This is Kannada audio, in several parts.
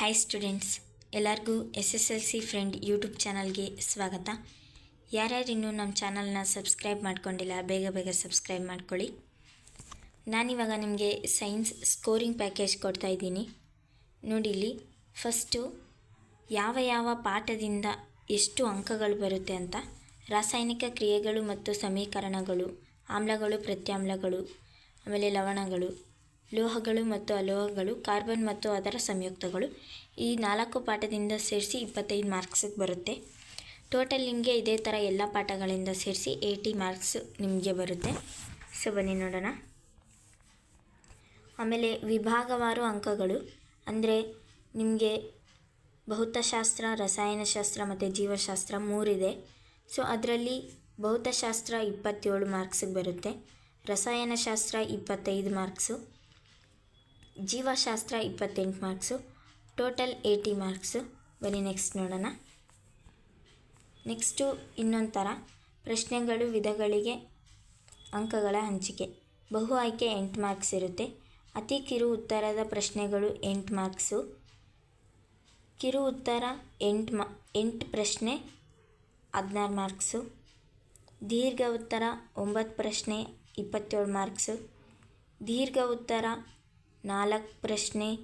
ಹಾಯ್ ಸ್ಟೂಡೆಂಟ್ಸ್ ಎಲ್ಲರಿಗೂ S S L C friend YouTube ಚಾನಲ್ಗೆ ಸ್ವಾಗತ. ಯಾರ್ಯಾರು ಇನ್ನೂ ನಮ್ಮ ಚಾನಲ್ನ ಸಬ್ಸ್ಕ್ರೈಬ್ ಮಾಡ್ಕೊಂಡಿಲ್ಲ, ಬೇಗ ಬೇಗ ಸಬ್ಸ್ಕ್ರೈಬ್ ಮಾಡ್ಕೊಳ್ಳಿ. ನಾನಿವಾಗ ನಿಮಗೆ ಸೈನ್ಸ್ ಸ್ಕೋರಿಂಗ್ ಪ್ಯಾಕೇಜ್ ಕೊಡ್ತಾ ಇದ್ದೀನಿ. ನೋಡಿ ಇಲ್ಲಿ ಫಸ್ಟು ಯಾವ ಯಾವ ಪಾಠದಿಂದ ಎಷ್ಟು ಅಂಕಗಳು ಬರುತ್ತೆ ಅಂತ, ರಾಸಾಯನಿಕ ಕ್ರಿಯೆಗಳು ಮತ್ತು ಸಮೀಕರಣಗಳು, ಆಮ್ಲಗಳು, ಪ್ರತ್ಯಾಮ್ಲಗಳು, ಆಮೇಲೆ ಲವಣಗಳು ಲೋಹಗಳು ಮತ್ತು ಅಲೋಹಗಳು, ಕಾರ್ಬನ್ ಮತ್ತು ಅದರ ಸಂಯುಕ್ತಗಳು. ಈ ನಾಲ್ಕು ಪಾಠದಿಂದ ಸೇರಿಸಿ ಇಪ್ಪತ್ತೈದು ಮಾರ್ಕ್ಸಿಗೆ ಬರುತ್ತೆ. ಟೋಟಲ್ ನಿಮಗೆ ಇದೇ ಥರ ಎಲ್ಲ ಪಾಠಗಳಿಂದ ಸೇರಿಸಿ ಏಯ್ಟಿ ಮಾರ್ಕ್ಸ್ ನಿಮಗೆ ಬರುತ್ತೆ. ಸೊ, ಬನ್ನಿ ನೋಡೋಣ. ಆಮೇಲೆ ವಿಭಾಗವಾರು ಅಂಕಗಳು. ಅಂದರೆ ನಿಮಗೆ ಭೌತಶಾಸ್ತ್ರ, ರಸಾಯನಶಾಸ್ತ್ರ ಮತ್ತು ಜೀವಶಾಸ್ತ್ರ ಮೂರಿದೆ. ಸೊ, ಅದರಲ್ಲಿ ಭೌತಶಾಸ್ತ್ರ ಇಪ್ಪತ್ತೇಳು ಮಾರ್ಕ್ಸಿಗೆ ಬರುತ್ತೆ. ರಸಾಯನಶಾಸ್ತ್ರ ಇಪ್ಪತ್ತೈದು ಮಾರ್ಕ್ಸು. ಜೀವಶಾಸ್ತ್ರ ಇಪ್ಪತ್ತೆಂಟು ಮಾರ್ಕ್ಸು, ಟೋಟಲ್ ಏಯ್ಟಿ ಮಾರ್ಕ್ಸು. ಬನ್ನಿ ನೆಕ್ಸ್ಟ್ ನೋಡೋಣ. ನೆಕ್ಸ್ಟು ಇನ್ನೊಂದು ಥರ ಪ್ರಶ್ನೆಗಳು, ವಿಧಗಳಿಗೆ ಅಂಕಗಳ ಹಂಚಿಕೆ. ಬಹು ಆಯ್ಕೆ ಎಂಟು ಮಾರ್ಕ್ಸ್ ಇರುತ್ತೆ. ಅತಿ ಕಿರು ಉತ್ತರದ ಪ್ರಶ್ನೆಗಳು ಎಂಟು ಮಾರ್ಕ್ಸು. ಕಿರು ಉತ್ತರ ಎಂಟು ಮಾ, ಎಂಟು ಪ್ರಶ್ನೆ, ಹದಿನಾರು ಮಾರ್ಕ್ಸು. ದೀರ್ಘ ಉತ್ತರ ಒಂಬತ್ತು ಪ್ರಶ್ನೆ, ಇಪ್ಪತ್ತೇಳು ಮಾರ್ಕ್ಸು. ದೀರ್ಘ ಉತ್ತರ ನಾಲ್ಕು ಪ್ರಶ್ನೆ,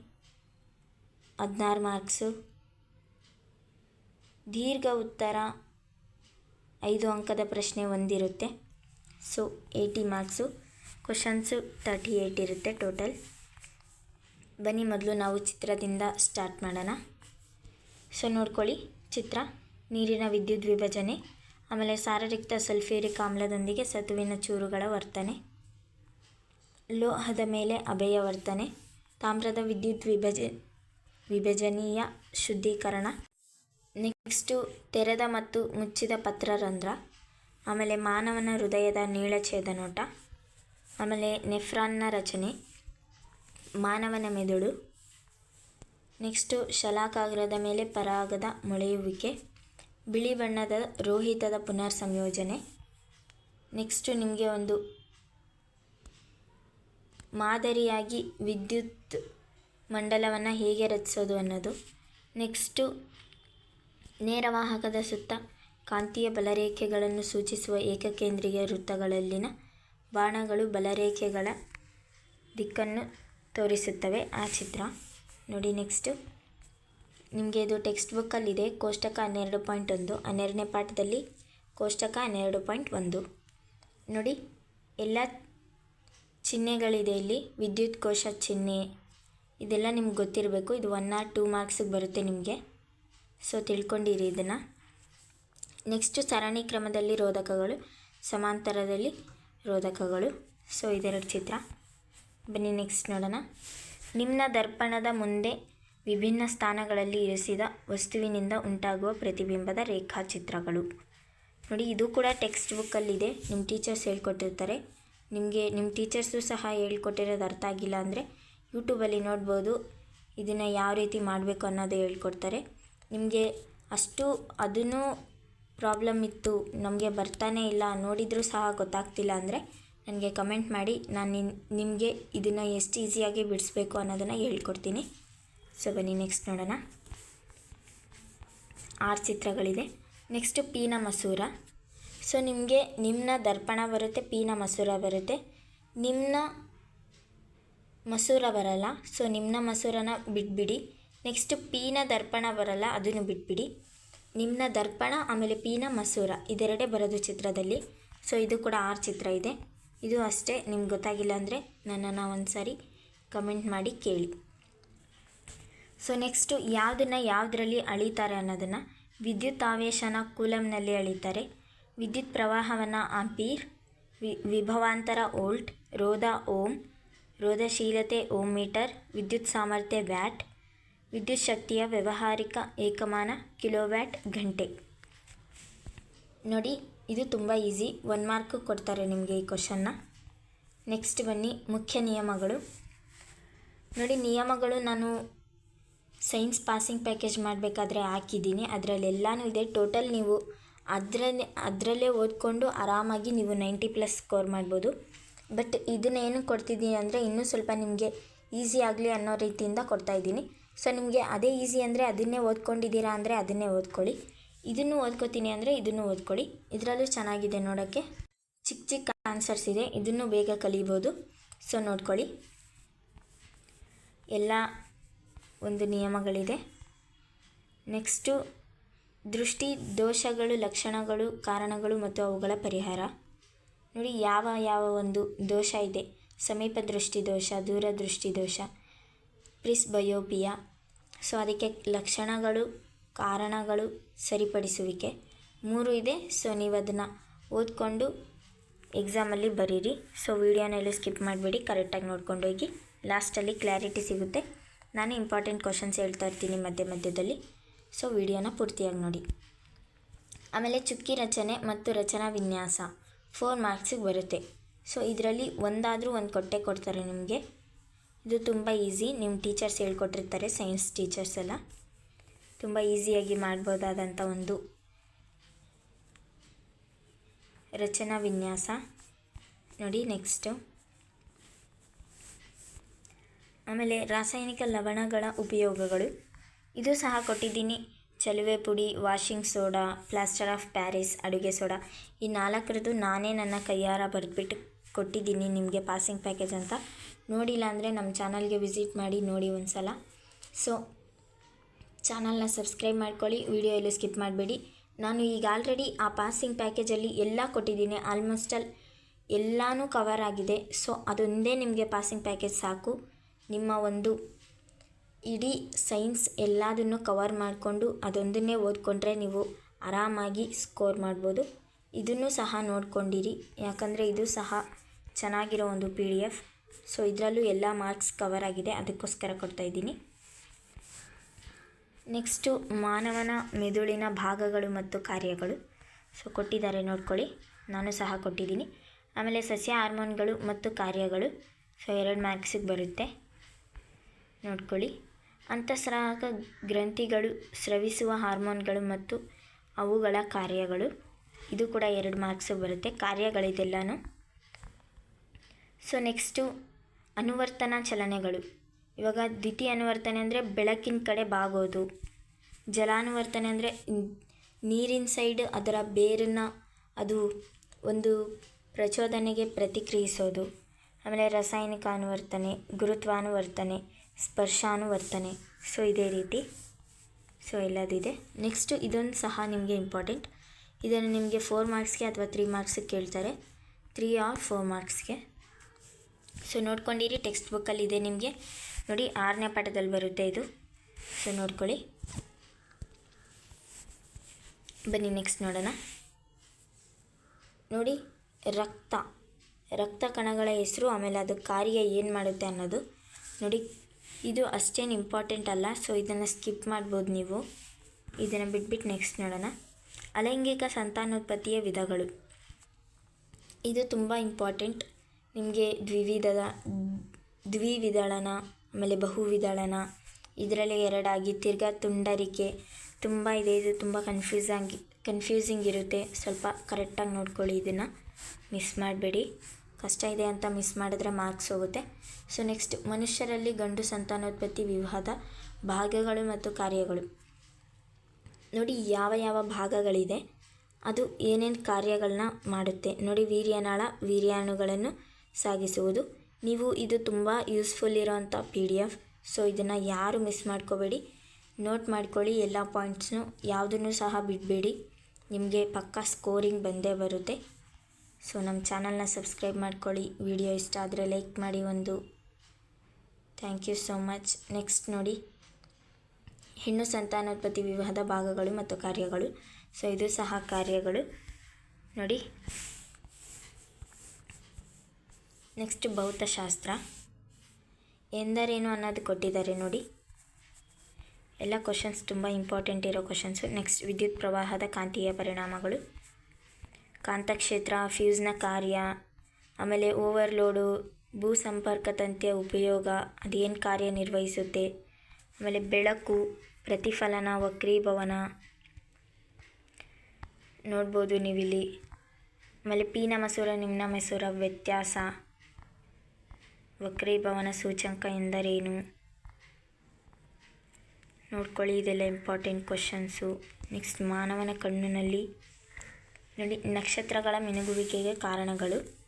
ಹದಿನಾರು ಮಾರ್ಕ್ಸು. ದೀರ್ಘ ಉತ್ತರ ಐದು ಅಂಕದ ಪ್ರಶ್ನೆ ಒಂದಿರುತ್ತೆ. So eighty marks. Questions thirty eight ಇರುತ್ತೆ ಟೋಟಲ್ ಬನ್ನಿ ಮೊದಲು ನಾವು ಚಿತ್ರದಿಂದ ಸ್ಟಾರ್ಟ್ ಮಾಡೋಣ. ಸೊ ನೋಡ್ಕೊಳ್ಳಿ. ಚಿತ್ರ, ನೀರಿನ ವಿದ್ಯುತ್ ವಿಭಜನೆ, ಆಮೇಲೆ ಸಾರರಿಕ್ತ ಸಲ್ಫ್ಯೂರಿಕ್ ಆಮ್ಲದೊಂದಿಗೆ ಸತುವಿನ ಚೂರುಗಳ ವರ್ತನೆ. ಲೋಹದ ಮೇಲೆ ಅಭಯವರ್ತನೆ, ತಾಮ್ರದ ವಿದ್ಯುತ್ ವಿಭಜ, ವಿಭಜನೀಯ ಶುದ್ಧೀಕರಣ, ನೆಕ್ಸ್ಟು ತೆರೆದ ಮತ್ತು ಮುಚ್ಚಿದ ಪತ್ರರಂಧ್ರ, ಆಮೇಲೆ ಮಾನವನ ಹೃದಯದ ನೀಳಛೇದ ನೋಟ ಆಮೇಲೆ ನೆಫ್ರಾನ್ನ ರಚನೆ, ಮಾನವನ ಮೆದುಳು, ನೆಕ್ಸ್ಟು ಶಲಾಕಾಗ್ರದ ಮೇಲೆ ಪರಾಗದ ಮೊಳೆಯುವಿಕೆ, ಬಿಳಿ ಬಣ್ಣದ ರೋಹಿತದ ಪುನರ್ ಸಂಯೋಜನೆ ನೆಕ್ಸ್ಟು ನಿಮಗೆ ಒಂದು ಮಾದರಿಯಾಗಿ ವಿದ್ಯುತ್ ಮಂಡಲವನ್ನು ಹೇಗೆ ರಚಿಸೋದು ಅನ್ನೋದು. ನೆಕ್ಸ್ಟು ನೇರವಾಹಕದ ಸುತ್ತ ಕಾಂತೀಯ ಬಲರೇಖೆಗಳನ್ನು ಸೂಚಿಸುವ ಏಕಕೇಂದ್ರೀಯ ವೃತ್ತಗಳಲ್ಲಿನ ಬಾಣಗಳು ಬಲರೇಖೆಗಳ ದಿಕ್ಕನ್ನು ತೋರಿಸುತ್ತವೆ. ಆ ಚಿತ್ರ ನೋಡಿ ನೆಕ್ಸ್ಟು ನಿಮಗೆ ಇದು ಟೆಕ್ಸ್ಟ್ ಬುಕ್ಕಲ್ಲಿದೆ ಕೋಷ್ಟಕ ಹನ್ನೆರಡು ಪಾಯಿಂಟ್ ಒಂದು. ಹನ್ನೆರಡನೇ ಪಾಠದಲ್ಲಿ ಕೋಷ್ಟಕ ಹನ್ನೆರಡು ಪಾಯಿಂಟ್ ಒಂದು. ನೋಡಿ, ಎಲ್ಲ ಚಿಹ್ನೆಗಳಿದೆ ಇಲ್ಲಿ. ವಿದ್ಯುತ್ ಕೋಶ ಚಿಹ್ನೆ. ಇದೆಲ್ಲ ನಿಮ್ಗೆ ಗೊತ್ತಿರಬೇಕು. ಇದು ಒನ್ ಆರ್ ಟೂ ಮಾರ್ಕ್ಸಿಗೆ ಬರುತ್ತೆ ನಿಮಗೆ. ಸೊ ತಿಳ್ಕೊಂಡಿರಿ ಇದನ್ನು. ನೆಕ್ಸ್ಟು ಸರಣಿ ಕ್ರಮದಲ್ಲಿ ರೋಧಕಗಳು, ಸಮಾಂತರದಲ್ಲಿ ರೋಧಕಗಳು. ಸೊ ಇದೆರಡು ಚಿತ್ರ. ಬನ್ನಿ ನೆಕ್ಸ್ಟ್ ನೋಡೋಣ. ನಿಮ್ಮ ದರ್ಪಣದ ಮುಂದೆ ವಿಭಿನ್ನ ಸ್ಥಾನಗಳಲ್ಲಿ ಇರಿಸಿದ ವಸ್ತುವಿನಿಂದ ಉಂಟಾಗುವ ಪ್ರತಿಬಿಂಬದ ರೇಖಾಚಿತ್ರಗಳು. ನೋಡಿ, ಇದು ಕೂಡ ಟೆಕ್ಸ್ಟ್ ಬುಕ್ಕಲ್ಲಿದೆ ನಿಮ್ಮ ಟೀಚರ್ಸ್ ಹೇಳ್ಕೊಟ್ಟಿರ್ತಾರೆ. ನಿಮಗೆ ನಿಮ್ಮ ಟೀಚರ್ಸು ಸಹ ಹೇಳ್ಕೊಟ್ಟಿರೋದು ಅರ್ಥ ಆಗಿಲ್ಲ ಅಂದರೆ ಯೂಟ್ಯೂಬಲ್ಲಿ ನೋಡ್ಬೋದು ಇದನ್ನು ಯಾವ ರೀತಿ ಮಾಡಬೇಕು ಅನ್ನೋದು ಹೇಳ್ಕೊಡ್ತಾರೆ. ನಿಮಗೆ ಅಷ್ಟು ಅದನ್ನು ಪ್ರಾಬ್ಲಮ್ ಇತ್ತು, ನಮಗೆ ಬರ್ತಾನೆ ಇಲ್ಲ ನೋಡಿದರೂ ಸಹ ಗೊತ್ತಾಗ್ತಿಲ್ಲ ಅಂದರೆ ನನಗೆ ಕಮೆಂಟ್ ಮಾಡಿ, ನಾನು ನಿನ್ ನಿಮಗೆ ಇದನ್ನು ಎಷ್ಟು ಈಸಿಯಾಗಿ ಬಿಡಿಸ್ಬೇಕು ಅನ್ನೋದನ್ನು ಹೇಳ್ಕೊಡ್ತೀನಿ. ಸೊ, ಬನ್ನಿ ನೆಕ್ಸ್ಟ್ ನೋಡೋಣ. ಆರು ಚಿತ್ರಗಳಿದೆ. ನೆಕ್ಸ್ಟು ಪೀನ ಮಸೂರ. ಸೊ ನಿಮಗೆ ನಿಮ್ನ ದರ್ಪಣ ಬರುತ್ತೆ, ಪೀನ ಮಸೂರ ಬರುತ್ತೆ. ನಿಮ್ಮನ್ನ ಮಸೂರ ಬರಲ್ಲ. ಸೊ ನಿಮ್ಮನ್ನ ಮಸೂರನ ಬಿಟ್ಬಿಡಿ. ನೆಕ್ಸ್ಟ್ ಪೀನ ದರ್ಪಣ ಬರಲ್ಲ, ಅದನ್ನು ಬಿಟ್ಬಿಡಿ. ನಿಮ್ನ ದರ್ಪಣ, ಆಮೇಲೆ ಪೀನ ಮಸೂರ, ಇದೆರಡೇ ಬರೋದು ಚಿತ್ರದಲ್ಲಿ. ಸೊ ಇದು ಕೂಡ ಆರು ಚಿತ್ರ ಇದೆ. ಇದು ಅಷ್ಟೇ, ನಿಮ್ಗೆ ಗೊತ್ತಾಗಿಲ್ಲ ಅಂದರೆ ನನ್ನನ್ನು ಒಂದು ಸಾರಿ ಕಮೆಂಟ್ ಮಾಡಿ ಕೇಳಿ. ಸೊ ನೆಕ್ಸ್ಟು ಯಾವುದನ್ನು ಯಾವುದರಲ್ಲಿ ಅಳೀತಾರೆ ಅನ್ನೋದನ್ನು ವಿದ್ಯುತ್ ಆವೇಶನ ಕೂಲಮ್ನಲ್ಲಿ ಅಳೀತಾರೆ. ವಿದ್ಯುತ್ ಪ್ರವಾಹವನ್ನು ಆಂಪೀರ್ ವಿಭವಾಂತರ ವೋಲ್ಟ್, ರೋಧ ಓಮ್, ರೋಧಶೀಲತೆ ಓಮ್ ಮೀಟರ್, ವಿದ್ಯುತ್ ಸಾಮರ್ಥ್ಯ ವ್ಯಾಟ್, ವಿದ್ಯುತ್ ಶಕ್ತಿಯ ವ್ಯಾವಹಾರಿಕ ಏಕಮಾನ ಕಿಲೋವ್ಯಾಟ್ ಗಂಟೆ. ನೋಡಿ, ಇದು ತುಂಬ ಈಸಿ. ಒನ್ ಮಾರ್ಕ್ ಕೊಡ್ತಾರೆ ನಿಮಗೆ ಈ ಕ್ವಶನ್ನ ನೆಕ್ಸ್ಟ್ ಬನ್ನಿ, ಮುಖ್ಯ ನಿಯಮಗಳು. ನೋಡಿ, ನಿಯಮಗಳು ನಾನು ಸೈನ್ಸ್ ಪಾಸಿಂಗ್ ಪ್ಯಾಕೇಜ್ ಮಾಡಬೇಕಾದ್ರೆ ಹಾಕಿದ್ದೀನಿ. ಅದರಲ್ಲೆಲ್ಲನೂ ಇದೆ. ಟೋಟಲ್ ನೀವು ಅದರಲ್ಲೇ ಅದರಲ್ಲೇ ಓದ್ಕೊಂಡು ಆರಾಮಾಗಿ ನೀವು ನೈಂಟಿ ಪ್ಲಸ್ ಸ್ಕೋರ್ ಮಾಡ್ಬೋದು. ಬಟ್ ಇದನ್ನ ಏನು ಕೊಡ್ತಿದ್ದೀನಿ ಅಂದರೆ ಇನ್ನೂ ಸ್ವಲ್ಪ ನಿಮಗೆ ಈಸಿ ಆಗಲಿ ಅನ್ನೋ ರೀತಿಯಿಂದ ಕೊಡ್ತಾ ಇದ್ದೀನಿ. ಸೊ, ನಿಮಗೆ ಅದೇ ಈಸಿ ಅಂದರೆ ಅದನ್ನೇ ಓದ್ಕೊಂಡಿದ್ದೀರಾ ಅಂದರೆ ಅದನ್ನೇ ಓದ್ಕೊಳ್ಳಿ. ಇದನ್ನು ಓದ್ಕೋತೀನಿ ಅಂದರೆ ಇದನ್ನು ಓದ್ಕೊಳ್ಳಿ. ಇದರಲ್ಲೂ ಚೆನ್ನಾಗಿದೆ ನೋಡೋಕ್ಕೆ. ಚಿಕ್ಕ ಚಿಕ್ಕ ಆನ್ಸರ್ಸ್ ಇದೆ. ಇದನ್ನು ಬೇಗ ಕಲಿಬೋದು. ಸೊ, ನೋಡ್ಕೊಳ್ಳಿ. ಎಲ್ಲ ಒಂದು ನಿಯಮಗಳಿದೆ. ನೆಕ್ಸ್ಟು ದೃಷ್ಟಿ, ದೋಷಗಳು, ಲಕ್ಷಣಗಳು, ಕಾರಣಗಳು ಮತ್ತು ಅವುಗಳ ಪರಿಹಾರ. ನೋಡಿ, ಯಾವ ಯಾವ ಒಂದು ದೋಷ ಇದೆ. ಸಮೀಪ ದೃಷ್ಟಿ ದೋಷ, ದೂರ ದೃಷ್ಟಿ ದೋಷ, ಪ್ರಿಸ್ಬಯೋಪಿಯಾ. ಸೊ ಅದಕ್ಕೆ ಲಕ್ಷಣಗಳು, ಕಾರಣಗಳು ಸರಿಪಡಿಸುವಿಕೆ. ಮೂರು ಇದೆ. ಸೊ ನೀವು ಅದನ್ನು ಓದ್ಕೊಂಡು ಎಕ್ಸಾಮಲ್ಲಿ ಬರೀರಿ. ಸೊ ವೀಡಿಯೋನೆಲ್ಲ ಸ್ಕಿಪ್ ಮಾಡಬೇಡಿ. ಕರೆಕ್ಟಾಗಿ ನೋಡ್ಕೊಂಡು ಹೋಗಿ. ಲಾಸ್ಟಲ್ಲಿ ಕ್ಲಾರಿಟಿ ಸಿಗುತ್ತೆ. ನಾನು ಇಂಪಾರ್ಟೆಂಟ್ ಕ್ವಶನ್ಸ್ ಹೇಳ್ತಾ ಇರ್ತೀನಿ ಮಧ್ಯ ಮಧ್ಯದಲ್ಲಿ. ಸೊ ವಿಡಿಯೋನ ಪೂರ್ತಿಯಾಗಿ ನೋಡಿ. ಆಮೇಲೆ ಚುಕ್ಕಿ ರಚನೆ ಮತ್ತು ರಚನಾ ವಿನ್ಯಾಸ. ಫೋರ್ ಮಾರ್ಕ್ಸಿಗೆ ಬರುತ್ತೆ. ಸೊ ಇದರಲ್ಲಿ ಒಂದಾದರೂ ಒಂದು ಕೊಟ್ಟೆ ಕೊಡ್ತಾರೆ ನಿಮಗೆ. ಇದು ತುಂಬ ಈಸಿ ನಿಮ್ಮ ಟೀಚರ್ಸ್ ಹೇಳ್ಕೊಟ್ಟಿರ್ತಾರೆ ಸೈನ್ಸ್ ಟೀಚರ್ಸ್ ಎಲ್ಲ. ತುಂಬ ಈಸಿಯಾಗಿ ಮಾಡ್ಬೋದಾದಂಥ ಒಂದು ರಚನಾ ವಿನ್ಯಾಸ. ನೋಡಿ ನೆಕ್ಸ್ಟು ಆಮೇಲೆ ರಾಸಾಯನಿಕ ಲವಣಗಳ ಉಪಯೋಗಗಳು. ಇದು ಸಹ ಕೊಟ್ಟಿದ್ದೀನಿ. ಚಲುವೆ ಪುಡಿ, washing soda, plaster of Paris, ಅಡುಗೆ ಸೋಡಾ. ಈ ನಾಲ್ಕರದ್ದು ನಾನೇ ನನ್ನ ಕೈಯಾರ ಬರೆದ್ಬಿಟ್ಟು ಕೊಟ್ಟಿದ್ದೀನಿ ನಿಮಗೆ ಪಾಸಿಂಗ್ ಪ್ಯಾಕೇಜ್ ಅಂತ. ನೋಡಿಲ್ಲ ಅಂದರೆ ನಮ್ಮ ಚಾನಲ್ಗೆ ವಿಸಿಟ್ ಮಾಡಿ ನೋಡಿ ಒಂದು ಸಲ ಸೊ, ಚಾನಲ್ನ ಸಬ್ಸ್ಕ್ರೈಬ್ ಮಾಡ್ಕೊಳ್ಳಿ, ವಿಡಿಯೋ ಎಲ್ಲೂ ಸ್ಕಿಪ್ ಮಾಡಬೇಡಿ. ನಾನು ಈಗ ಆಲ್ರೆಡಿ ಆ ಪಾಸಿಂಗ್ ಪ್ಯಾಕೇಜಲ್ಲಿ ಎಲ್ಲ ಕೊಟ್ಟಿದ್ದೀನಿ, ಆಲ್ಮೋಸ್ಟ್ ಆಲ್ ಎಲ್ಲನೂ ಕವರ್ ಆಗಿದೆ. ಸೊ, ಅದೊಂದೇ ನಿಮಗೆ ಪಾಸಿಂಗ್ ಪ್ಯಾಕೇಜ್ ಸಾಕು. ನಿಮ್ಮ ಒಂದು ಇಡೀ ಸೈನ್ಸ್ ಎಲ್ಲದನ್ನು ಕವರ್ ಮಾಡಿಕೊಂಡು ಅದೊಂದನ್ನೇ ಓದ್ಕೊಂಡ್ರೆ ನೀವು ಆರಾಮಾಗಿ ಸ್ಕೋರ್ ಮಾಡ್ಬೋದು. ಇದನ್ನು ಸಹ ನೋಡ್ಕೊಂಡಿರಿ. ಯಾಕಂದರೆ ಇದು ಸಹ ಚೆನ್ನಾಗಿರೋ ಒಂದು ಪಿ ಡಿ ಎಫ್ ಸೊ ಇದರಲ್ಲೂ ಎಲ್ಲ ಮಾರ್ಕ್ಸ್ ಕವರ್ ಆಗಿದೆ. ಅದಕ್ಕೋಸ್ಕರ ಕೊಡ್ತಾಯಿದ್ದೀನಿ ನೆಕ್ಸ್ಟು ಮಾನವನ ಮೆದುಳಿನ ಭಾಗಗಳು ಮತ್ತು ಕಾರ್ಯಗಳು. ಸೊ ಕೊಟ್ಟಿದ್ದಾರೆ ನೋಡ್ಕೊಳ್ಳಿ. ನಾನು ಸಹ ಕೊಟ್ಟಿದ್ದೀನಿ. ಆಮೇಲೆ ಸಸ್ಯ ಹಾರ್ಮೋನ್ಗಳು ಮತ್ತು ಕಾರ್ಯಗಳು. ಸೊ ಎರಡು ಮಾರ್ಕ್ಸಿಗೆ ಬರುತ್ತೆ. ನೋಡ್ಕೊಳ್ಳಿ. ಅಂತಃಸ್ರಾವಕ ಗ್ರಂಥಿಗಳು ಸ್ರವಿಸುವ ಹಾರ್ಮೋನ್ಗಳು ಮತ್ತು ಅವುಗಳ ಕಾರ್ಯಗಳು. ಇದು ಕೂಡ ಎರಡು ಮಾರ್ಕ್ಸ್ ಬರುತ್ತೆ. ಕಾರ್ಯಗಳಿದೆಲ್ಲನೂ. ಸೊ ನೆಕ್ಸ್ಟು ಅನುವರ್ತನ ಚಲನೆಗಳು. ಇವಾಗ ದ್ವಿತೀಯ ಅನುವರ್ತನೆ ಅಂದರೆ ಬೆಳಕಿನ ಕಡೆ ಬಾಗೋದು. ಜಲಾನುವರ್ತನೆ ಅಂದರೆ ನೀರಿನ ಸೈಡ್ ಅದರ ಬೇರನ್ನು ಅದು ಒಂದು ಪ್ರಚೋದನೆಗೆ ಪ್ರತಿಕ್ರಿಯಿಸೋದು. ಆಮೇಲೆ ರಾಸಾಯನಿಕ ಅನುವರ್ತನೆ ಗುರುತ್ವಾನುವರ್ತನೆ ಸ್ಪರ್ಶಾನುವರ್ತನೆ. ಸೊ ಇದೇ ರೀತಿ. ಸೊ ಎಲ್ಲದಿದೆ. ನೆಕ್ಸ್ಟು ಇದೊಂದು ಸಹ ನಿಮಗೆ ಇಂಪಾರ್ಟೆಂಟ್ ಇದನ್ನು ನಿಮಗೆ ಫೋರ್ ಮಾರ್ಕ್ಸ್ಗೆ ಅಥವಾ ತ್ರೀ ಮಾರ್ಕ್ಸಿಗೆ ಕೇಳ್ತಾರೆ. ತ್ರೀ ಆರ್ ಫೋರ್ ಮಾರ್ಕ್ಸ್ಗೆ ಸೊ ನೋಡ್ಕೊಂಡಿರಿ ಟೆಕ್ಸ್ಟ್ ಬುಕ್ಕಲ್ಲಿ ಇದೆ ನಿಮಗೆ. ನೋಡಿ, ಆರನೇ ಪಾಠದಲ್ಲಿ ಬರುತ್ತೆ ಇದು. ಸೊ ನೋಡ್ಕೊಳ್ಳಿ. ಬನ್ನಿ ನೆಕ್ಸ್ಟ್ ನೋಡೋಣ. ನೋಡಿ, ರಕ್ತ. ರಕ್ತ ಕಣಗಳ ಹೆಸರು, ಆಮೇಲೆ ಅದು ಕಾರ್ಯ ಏನು ಮಾಡುತ್ತೆ ಅನ್ನೋದು. ನೋಡಿ ಇದು ಅಷ್ಟೇನು ಇಂಪಾರ್ಟೆಂಟ್ ಅಲ್ಲ ಸೊ ಇದನ್ನು ಸ್ಕಿಪ್ ಮಾಡ್ಬೋದು ನೀವು. ಇದನ್ನು ಬಿಟ್ಬಿಟ್ಟು ನೆಕ್ಸ್ಟ್ ನೋಡೋಣ. ಅಲೈಂಗಿಕ ಸಂತಾನೋತ್ಪತ್ತಿಯ ವಿಧಗಳು. ಇದು ತುಂಬ ಇಂಪಾರ್ಟೆಂಟ್ ನಿಮಗೆ ದ್ವಿವಿಧದ ದ್ವಿವಿದಳನ ಆಮೇಲೆ ಬಹುವಿದಳನ ಇದರಲ್ಲಿ ಎರಡಾಗಿ ತಿರ್ಗಾ ತುಂಡರಿಕೆ, ತುಂಬ ಇದೆ, ಇದು ತುಂಬ ಕನ್ಫ್ಯೂಸಾಗಿ ಕನ್ಫ್ಯೂಸಿಂಗ್ ಇರುತ್ತೆ. ಸ್ವಲ್ಪ ಕರೆಕ್ಟಾಗಿ ನೋಡ್ಕೊಳ್ಳಿ ಇದನ್ನು. ಮಿಸ್ ಮಾಡಬೇಡಿ. ಕಷ್ಟ ಇದೆ ಅಂತ ಮಿಸ್ ಮಾಡಿದ್ರೆ ಮಾರ್ಕ್ಸ್ ಹೋಗುತ್ತೆ. ಸೊ ನೆಕ್ಸ್ಟ್ ಮನುಷ್ಯರಲ್ಲಿ ಗಂಡು ಸಂತಾನೋತ್ಪತ್ತಿ ವಿವಾಹದ ಭಾಗಗಳು ಮತ್ತು ಕಾರ್ಯಗಳು. ನೋಡಿ, ಯಾವ ಯಾವ ಭಾಗಗಳಿದೆ, ಅದು ಏನೇನು ಕಾರ್ಯಗಳನ್ನ ಮಾಡುತ್ತೆ. ನೋಡಿ, ವೀರ್ಯನಾಳ ವೀರ್ಯಾಣುಗಳನ್ನು ಸಾಗಿಸುವುದು. ನೀವು ಇದು ತುಂಬ ಯೂಸ್ಫುಲ್ ಇರೋವಂಥ ಪಿ ಡಿ ಎಫ್ ಸೊ ಇದನ್ನು ಯಾರು ಮಿಸ್ ಮಾಡ್ಕೋಬೇಡಿ. ನೋಟ್ ಮಾಡ್ಕೊಳ್ಳಿ, ಎಲ್ಲ ಪಾಯಿಂಟ್ಸ್ನು ಯಾವುದನ್ನು ಸಹ ಬಿಡಬೇಡಿ. ನಿಮಗೆ ಪಕ್ಕಾ ಸ್ಕೋರಿಂಗ್ ಬಂದೇ ಬರುತ್ತೆ. ಸೊ ನಮ್ಮ ಚಾನಲ್ನ ಸಬ್ಸ್ಕ್ರೈಬ್ ಮಾಡ್ಕೊಳ್ಳಿ. ವಿಡಿಯೋ ಇಷ್ಟ ಆದರೆ ಲೈಕ್ ಮಾಡಿ ಒಂದು. Thank you so much. Next ನೋಡಿ. ಹೆಣ್ಣು ಸಂತಾನೋತ್ಪತ್ತಿ ವಿವಾಹದ ಭಾಗಗಳು ಮತ್ತು ಕಾರ್ಯಗಳು. ಸೊ ಇದು ಸಹ ಕಾರ್ಯಗಳು. ನೋಡಿ. ನೆಕ್ಸ್ಟ್ ಭೌತಶಾಸ್ತ್ರ. ಎಂದರೇನು ಅನ್ನೋದು ಕೊಟ್ಟಿದ್ದಾರೆ ನೋಡಿ. ಎಲ್ಲ ಕ್ವಶನ್ಸ್ ತುಂಬ ಇಂಪಾರ್ಟೆಂಟ್ ಇರೋ ಕ್ವಶನ್ಸು ನೆಕ್ಸ್ಟ್ ವಿದ್ಯುತ್ ಪ್ರವಾಹದ ಕಾಂತೀಯ ಪರಿಣಾಮಗಳು. ಕಾಂತಕ್ಷೇತ್ರ, ಫ್ಯೂಸ್ನ ಕಾರ್ಯ, ಆಮೇಲೆ ಓವರ್ಲೋಡು ಭೂ ಸಂಪರ್ಕ ತಂತಿಯ ಉಪಯೋಗ, ಅದೇನು ಕಾರ್ಯನಿರ್ವಹಿಸುತ್ತೆ ಆಮೇಲೆ ಬೆಳಕು, ಪ್ರತಿಫಲನ, ವಕ್ರೀಭವನ ನೋಡ್ಬೋದು ನೀವಿಲ್ಲಿ. ಆಮೇಲೆ ಪೀನ ಮಸೂರ ನಿಮ್ನ ಮಸೂರ, ವ್ಯತ್ಯಾಸ, ವಕ್ರೀಭವನ ಸೂಚಂಕ ಎಂದರೇನು? ನೋಡ್ಕೊಳ್ಳಿ, ಇದೆಲ್ಲ ಇಂಪಾರ್ಟೆಂಟ್ ಕ್ವಶನ್ಸು ನೆಕ್ಸ್ಟ್ ಮಾನವನ ಕಣ್ಣಿನಲ್ಲಿ ನೋಡಿ, ನಕ್ಷತ್ರಗಳ ಮಿನುಗುವಿಕೆಗೆ ಕಾರಣಗಳು.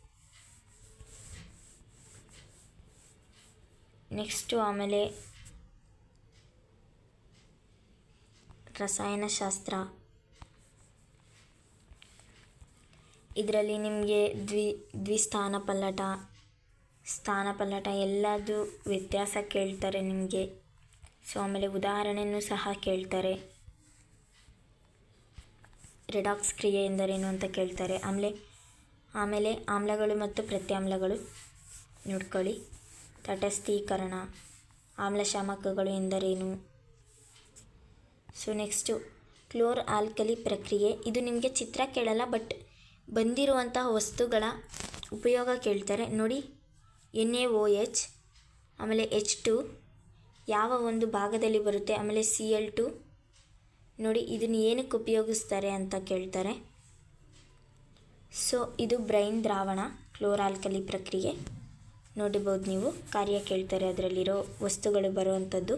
ನೆಕ್ಸ್ಟು ಆಮೇಲೆ ರಸಾಯನಶಾಸ್ತ್ರ. ಇದರಲ್ಲಿ ನಿಮಗೆ ದ್ವಿ, ದ್ವಿಸ್ಥಾನ ಪಲ್ಲಟ, ಸ್ಥಾನ ಪಲ್ಲಟ ಎಲ್ಲದು ವ್ಯತ್ಯಾಸ ಕೇಳ್ತಾರೆ ನಿಮಗೆ. ಸೊ, ಆಮೇಲೆ ಉದಾಹರಣೆಯೂ ಸಹ ಕೇಳ್ತಾರೆ. ರೆಡಾಕ್ಸ್ ಕ್ರಿಯೆ ಎಂದರೇನು ಅಂತ ಕೇಳ್ತಾರೆ. ಆಮೇಲೆ ಆಮೇಲೆ ಆಮ್ಲಗಳು ಮತ್ತು ಪ್ರತ್ಯಾಮ್ಲಗಳು ನೋಡ್ಕೊಳ್ಳಿ. ತಟಸ್ಥೀಕರಣ, ಆಮ್ಲಶಾಮಕಗಳು ಎಂದರೇನು? ಸೊ ನೆಕ್ಸ್ಟು ಕ್ಲೋರ್ ಆಲ್ಕಲಿ ಪ್ರಕ್ರಿಯೆ. ಇದು ನಿಮಗೆ ಚಿತ್ರ ಕೇಳಲ್ಲ ಬಟ್ ಬಂದಿರುವಂತಹ ವಸ್ತುಗಳ ಉಪಯೋಗ ಕೇಳ್ತಾರೆ. ನೋಡಿ ಎನ್ ಎ ಓ ಎಚ್ ಆಮೇಲೆ ಎಚ್ ಟು, ಯಾವ ಒಂದು ಭಾಗದಲ್ಲಿ ಬರುತ್ತೆ? ಆಮೇಲೆ ಸಿ ಎಲ್ ಟು ನೋಡಿ, ಇದನ್ನು ಏನಕ್ಕೆ ಉಪಯೋಗಿಸ್ತಾರೆ ಅಂತ ಕೇಳ್ತಾರೆ. ಸೊ ಇದು ಬ್ರೈನ್ ದ್ರಾವಣ ಕ್ಲೋರಾಲ್ಕಲಿ ಪ್ರಕ್ರಿಯೆ. ನೋಡಿಬೋದು ನೀವು, ಕಾರ್ಯ ಕೇಳ್ತಾರೆ ಅದರಲ್ಲಿರೋ ವಸ್ತುಗಳು ಬರುವಂಥದ್ದು.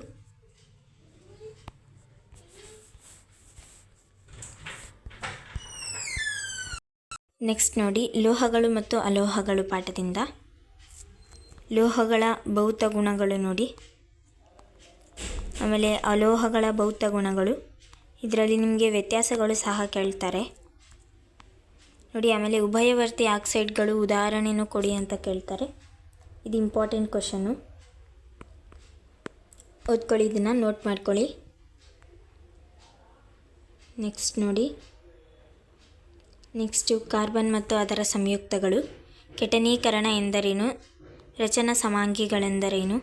ನೆಕ್ಸ್ಟ್ ನೋಡಿ, ಲೋಹಗಳು ಮತ್ತು ಅಲೋಹಗಳು ಪಾಠದಿಂದ. ಲೋಹಗಳ ಭೌತ ಗುಣಗಳು ನೋಡಿ. ಆಮೇಲೆ ಅಲೋಹಗಳ ಭೌತ ಗುಣಗಳು ಇದರಲ್ಲಿ ನಿಮಗೆ ವ್ಯತ್ಯಾಸಗಳು ಸಹ ಕೇಳ್ತಾರೆ. ನೋಡಿ, ಆಮೇಲೆ ಉಭಯವರ್ತಿ ಆಕ್ಸೈಡ್ಗಳು ಉದಾಹರಣೆನೂ ಕೊಡಿ ಅಂತ ಕೇಳ್ತಾರೆ. ಇದು ಇಂಪಾರ್ಟೆಂಟ್ ಕ್ವಶನ್ನು ಓದ್ಕೊಳ್ಳಿ, ಇದನ್ನು ನೋಟ್ ಮಾಡ್ಕೊಳ್ಳಿ. ನೆಕ್ಸ್ಟ್ ನೋಡಿ. ನೆಕ್ಸ್ಟು ಕಾರ್ಬನ್ ಮತ್ತು ಅದರ ಸಂಯುಕ್ತಗಳು. ಕೆಟನೀಕರಣ ಎಂದರೇನು? ರಚನಾ ಸಮಾಂಗಿಗಳೆಂದರೇನು?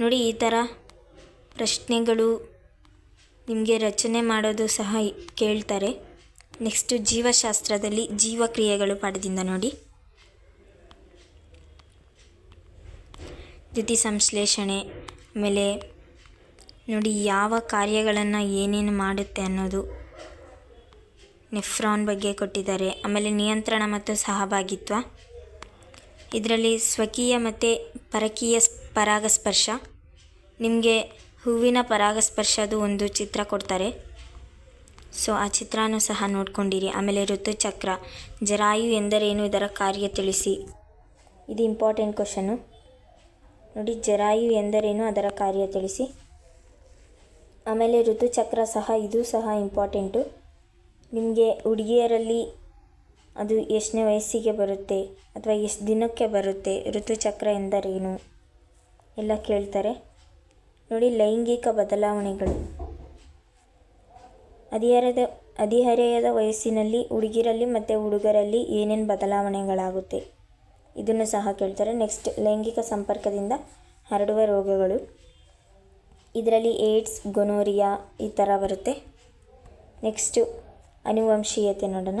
ನೋಡಿ, ಈ ಥರ ಪ್ರಶ್ನೆಗಳು ನಿಮಗೆ ರಚನೆ ಮಾಡೋದು ಸಹ ಕೇಳ್ತಾರೆ. ನೆಕ್ಸ್ಟು ಜೀವಶಾಸ್ತ್ರದಲ್ಲಿ ಜೀವಕ್ರಿಯೆಗಳು ಪಾಠದಿಂದ ನೋಡಿ. ದ್ಯುತಿ ಸಂಶ್ಲೇಷಣೆ, ಆಮೇಲೆ ನೋಡಿ ಯಾವ ಕಾರ್ಯಗಳನ್ನು ಏನೇನು ಮಾಡುತ್ತೆ ಅನ್ನೋದು. ನೆಫ್ರಾನ್ ಬಗ್ಗೆ ಕೊಟ್ಟಿದ್ದಾರೆ, ಆಮೇಲೆ ನಿಯಂತ್ರಣ ಮತ್ತು ಸಹಭಾಗಿತ್ವ. ಇದರಲ್ಲಿ ಸ್ವಕೀಯ ಮತ್ತು ಪರಕೀಯ ಪರಾಗಸ್ಪರ್ಶ. ನಿಮಗೆ ಹೂವಿನ ಪರಾಗಸ್ಪರ್ಶದು ಒಂದು ಚಿತ್ರ ಕೊಡ್ತಾರೆ. ಸೊ, ಆ ಚಿತ್ರನೂ ಸಹ ನೋಡ್ಕೊಂಡಿರಿ. ಆಮೇಲೆ ಋತುಚಕ್ರ, ಜರಾಯು ಎಂದರೇನು ಇದರ ಕಾರ್ಯ ತಿಳಿಸಿ. ಇದು ಇಂಪಾರ್ಟೆಂಟ್ ಕ್ವಶನು ನೋಡಿ, ಜರಾಯು ಎಂದರೇನು ಅದರ ಕಾರ್ಯ ತಿಳಿಸಿ. ಆಮೇಲೆ ಋತುಚಕ್ರ ಸಹ, ಇದು ಸಹ ಇಂಪಾರ್ಟೆಂಟು ನಿಮಗೆ ಹುಡುಗಿಯರಲ್ಲಿ ಅದು ಎಷ್ಟನೇ ವಯಸ್ಸಿಗೆ ಬರುತ್ತೆ ಅಥವಾ ಎಷ್ಟು ದಿನಕ್ಕೆ ಬರುತ್ತೆ ಋತುಚಕ್ರ ಎಂದರೇನು? ಎಲ್ಲ ಕೇಳ್ತಾರೆ. ನೋಡಿ ಲೈಂಗಿಕ ಬದಲಾವಣೆಗಳು. ಹದಿಹರೆಯದ ಹದಿಹರೆಯದ ವಯಸ್ಸಿನಲ್ಲಿ ಹುಡುಗಿರಲ್ಲಿ ಮತ್ತು ಹುಡುಗರಲ್ಲಿ ಏನೇನು ಬದಲಾವಣೆಗಳಾಗುತ್ತೆ? ಇದನ್ನು ಸಹ ಕೇಳ್ತಾರೆ. ನೆಕ್ಸ್ಟ್ ಲೈಂಗಿಕ ಸಂಪರ್ಕದಿಂದ ಹರಡುವ ರೋಗಗಳು. ಇದರಲ್ಲಿ ಏಡ್ಸ್, ಗೊನೋರಿಯಾ ಈ ಥರ ಬರುತ್ತೆ. ನೆಕ್ಸ್ಟು ಅನುವಂಶೀಯತೆ ನೋಡೋಣ.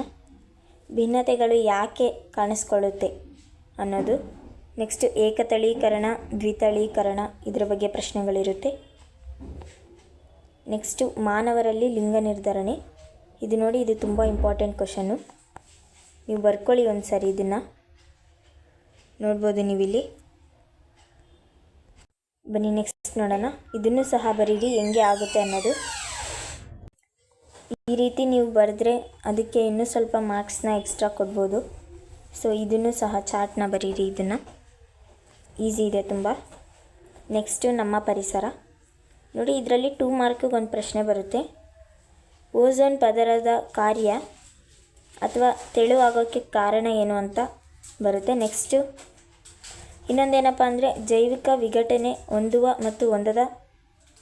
ಭಿನ್ನತೆಗಳು ಯಾಕೆ ಕಾಣಿಸ್ಕೊಳ್ಳುತ್ತೆ ಅನ್ನೋದು. ನೆಕ್ಸ್ಟ್ ಏಕತಳೀಕರಣ, ದ್ವಿತಳೀಕರಣ ಇದರ ಬಗ್ಗೆ ಪ್ರಶ್ನೆಗಳಿರುತ್ತೆ. ನೆಕ್ಸ್ಟು ಮಾನವರಲ್ಲಿ ಲಿಂಗ ನಿರ್ಧರಣೆ. ಇದು ನೋಡಿ, ಇದು ತುಂಬ ಇಂಪಾರ್ಟೆಂಟ್ ಕ್ವಶನ್ನು ನೀವು ಬರ್ಕೊಳ್ಳಿ ಒಂದು ಸರಿ ಇದನ್ನು. ನೋಡ್ಬೋದು ನೀವಿಲ್ಲಿ. ಬನ್ನಿ ನೆಕ್ಸ್ಟ್ ನೋಡೋಣ. ಇದನ್ನು ಸಹ ಬರೀರಿ, ಹೆಂಗೆ ಆಗುತ್ತೆ ಅನ್ನೋದು. ಈ ರೀತಿ ನೀವು ಬರೆದ್ರೆ ಅದಕ್ಕೆ ಇನ್ನೂ ಸ್ವಲ್ಪ ಮಾರ್ಕ್ಸ್ನ ಎಕ್ಸ್ಟ್ರಾ ಕೊಡ್ಬೋದು. ಸೊ ಇದನ್ನು ಸಹ ಚಾರ್ಟ್ನ ಬರೀರಿ ಇದನ್ನು. ಈಸಿ ಇದೆ ತುಂಬ. ನೆಕ್ಸ್ಟು ನಮ್ಮ ಪರಿಸರ. ನೋಡಿ, ಇದರಲ್ಲಿ ಟೂ ಮಾರ್ಕಿಗೆ ಒಂದು ಪ್ರಶ್ನೆ ಬರುತ್ತೆ. ಓಝೋನ್ ಪದರದ ಕಾರ್ಯ ಅಥವಾ ತೆಳುವಾಗೋಕ್ಕೆ ಕಾರಣ ಏನು ಅಂತ ಬರುತ್ತೆ. ನೆಕ್ಸ್ಟು ಇನ್ನೊಂದೇನಪ್ಪ ಅಂದರೆ, ಜೈವಿಕ ವಿಘಟನೆ ಹೊಂದುವ ಮತ್ತು ಹೊಂದದ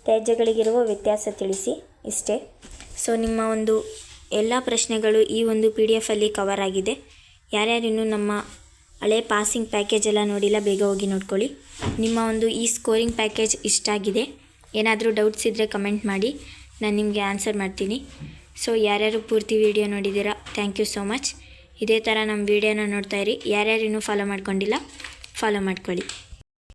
ತ್ಯಾಜ್ಯಗಳಿಗಿರುವ ವ್ಯತ್ಯಾಸ ತಿಳಿಸಿ ಇಷ್ಟೇ. ಸೊ ನಿಮ್ಮ ಒಂದು ಎಲ್ಲ ಪ್ರಶ್ನೆಗಳು ಈ ಒಂದು ಪಿ ಡಿ ಎಫಲ್ಲಿ ಕವರ್ ಆಗಿದೆ. ಯಾರ್ಯಾರು ಇನ್ನೂ ನಮ್ಮ ಹಳೆ ಪಾಸಿಂಗ್ ಪ್ಯಾಕೇಜ್ ಎಲ್ಲ ನೋಡಿಲ್ಲ, ಬೇಗ ಹೋಗಿ ನೋಡ್ಕೊಳ್ಳಿ. ನಿಮ್ಮ ಒಂದು ಈ ಸ್ಕೋರಿಂಗ್ ಪ್ಯಾಕೇಜ್ ಇಷ್ಟ ಆಗಿದೆ, ಏನಾದರೂ ಡೌಟ್ಸ್ ಇದ್ದರೆ ಕಮೆಂಟ್ ಮಾಡಿ, ನಾನು ನಿಮಗೆ ಆನ್ಸರ್ ಮಾಡ್ತೀನಿ. ಸೊ ಯಾರ್ಯಾರು ಪೂರ್ತಿ ವೀಡಿಯೋ ನೋಡಿದ್ದೀರಾ ಥ್ಯಾಂಕ್ ಯು ಸೋ ಮಚ್ ಇದೇ ಥರ ನಮ್ಮ ವೀಡಿಯೋನ ನೋಡ್ತಾಯಿರಿ ಯಾರ್ಯಾರು ಇನ್ನೂ ಫಾಲೋ ಮಾಡ್ಕೊಂಡಿಲ್ಲ ಫಾಲೋ ಮಾಡ್ಕೊಳ್ಳಿ.